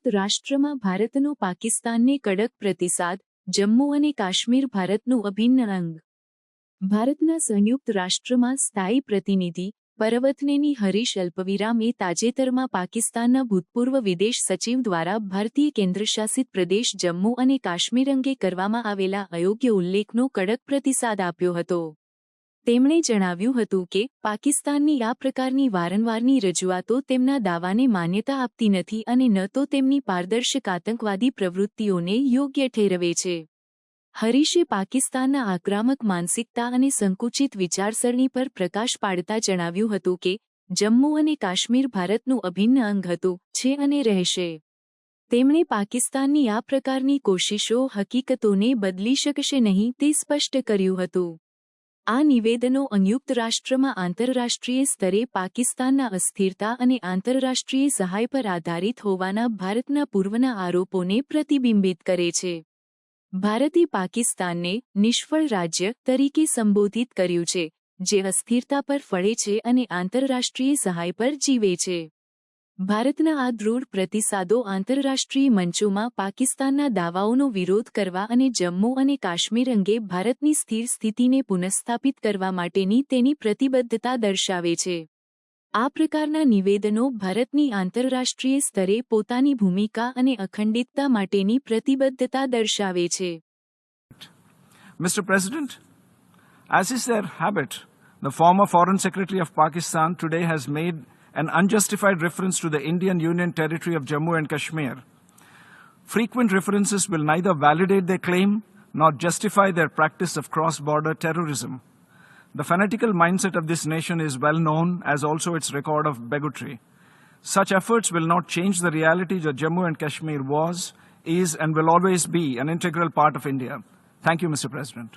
સંયુક્ત રાષ્ટ્રમાં ભારતનો પાકિસ્તાનને કડક પ્રતિસાદ, જમ્મુ અને કાશ્મીર ભારતનું અભિન્ન અંગ. ભારતના સંયુક્ત રાષ્ટ્રમાં સ્થાયી પ્રતિનિધિ, પરવતનેની હરીશ અલ્પવિરામે તાજેતરમાં પાકિસ્તાનના ભૂતપૂર્વ વિદેશ સચિવ દ્વારા ભારતીય કેન્દ્રશાસિત પ્રદેશ જમ્મુ અને કાશ્મીર અંગે કરવામાં આવેલા અયોગ્ય ઉલ્લેખનો કડક પ્રતિસાદ આપ્યો હતો. તેમણે જણાવ્યું હતું કે, પાકિસ્તાનની આ પ્રકારની વારંવારની રજૂઆતો તેમના દાવાને માન્યતા આપતી નથી અને ન તો તેમની પારદર્શક આતંકવાદી પ્રવૃત્તિઓને યોગ્ય ઠેરવે છે. હરીશે પાકિસ્તાનના આક્રમક માનસિકતા અને સંકુચિત વિચારસરણી પર પ્રકાશ પાડતા જણાવ્યું હતું કે, જમ્મુ અને કાશ્મીર ભારતનું અભિન્ન અંગ હતું, છે અને રહેશે. તેમણે પાકિસ્તાનની આ પ્રકારની કોશિશો હકીકતોને બદલી શકશે નહીં તે સ્પષ્ટ કર્યું હતું. આ નિવેદનો સંયુક્ત રાષ્ટ્રમાં આંતરરાષ્ટ્રીય સ્તરે પાકિસ્તાનના અસ્થિરતા અને આંતરરાષ્ટ્રીય સહાય પર આધારિત હોવાના ભારતના પૂર્વના આરોપોને પ્રતિબિંબિત કરે છે. ભારતે પાકિસ્તાનને નિષ્ફળ રાજ્ય તરીકે સંબોધિત કર્યું છે, જે અસ્થિરતા પર ફળે છે અને આંતરરાષ્ટ્રીય સહાય પર જીવે છે. ભારતના આ દૃઢ પ્રતિસાદો આંતરરાષ્ટ્રીય મંચોમાં પાકિસ્તાનના દાવાઓનો વિરોધ કરવા અને જમ્મુ અને કાશ્મીર અંગે ભારતની સ્થિર સ્થિતિને પુનઃસ્થાપિત કરવા માટેની તેની પ્રતિબદ્ધતા દર્શાવે છે આ પ્રકારના નિવેદનો ભારતની આંતરરાષ્ટ્રીય સ્તરે પોતાની ભૂમિકા અને અખંડિતતા માટેની પ્રતિબદ્ધતા દર્શાવે છે Mr. President, as is their habit, the former Foreign Secretary of Pakistan today an unjustified reference to the Indian Union territory of Jammu and Kashmir. Frequent references will neither validate their claim nor justify their practice of cross-border terrorism. The fanatical mindset of this nation is well known, as also its record of bigotry. Such efforts will not change the reality that Jammu and Kashmir was, is, and will always be an integral part of India. Thank you, Mr. President.